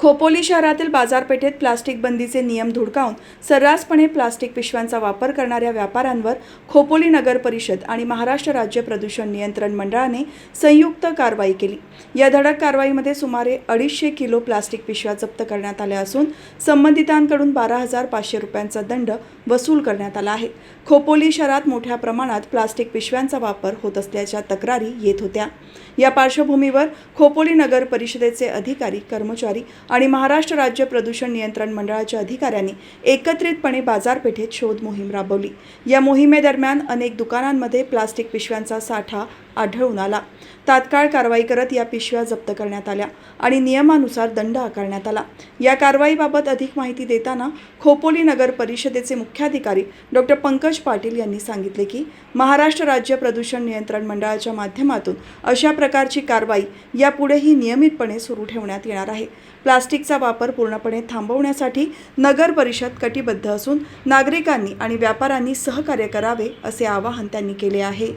खोपोली शहरातील बाजारपेठेत प्लास्टिक बंदीचे नियम धुडकावून सर्रासपणे प्लास्टिक पिशव्यांचा वापर करणाऱ्या व्यापाऱ्यांवर खोपोली नगर परिषद आणि महाराष्ट्र राज्य प्रदूषण नियंत्रण मंडळाने संयुक्त कारवाई केली. या धडक कारवाईमध्ये सुमारे अडीचशे किलो प्लास्टिक पिशव्या जप्त करण्यात आल्या असून संबंधितांकडून बारा हजार पाचशे रुपयांचा दंड वसूल करण्यात आला आहे. खोपोली शहरात मोठ्या प्रमाणात प्लास्टिक पिशव्यांचा वापर होत असल्याच्या तक्रारी येत होत्या. या पार्श्वभूमीवर खोपोली नगर परिषदेचे अधिकारी कर्मचारी आणि महाराष्ट्र राज्य प्रदूषण नियंत्रण मंडळाच्या अधिकाऱ्यांनी एकत्रितपणे बाजारपेठेत शोध मोहीम राबवली. या मोहिमेदरम्यान अनेक दुकानांमध्ये प्लास्टिक पिशव्यांचा साठा आढळून आला. तात्काळ कारवाई करत या पिशव्या जप्त करण्यात आल्या आणि नियमानुसार दंड आकारण्यात आला. या कारवाईबाबत अधिक माहिती देताना खोपोली नगर परिषदेचे मुख्याधिकारी डॉक्टर पंकज पाटील यांनी सांगितले की महाराष्ट्र राज्य प्रदूषण नियंत्रण मंडळाच्या माध्यमातून अशा प्रकारची कारवाई यापुढेही नियमितपणे सुरू ठेवण्यात येणार आहे. प्लास्टिकचा वापर पूर्णपणे थांबवण्यासाठी नगर परिषद कटिबद्ध असून नागरिकांनी आणि व्यापाऱ्यांनी सहकार्य करावे असे आवाहन त्यांनी केले आहे.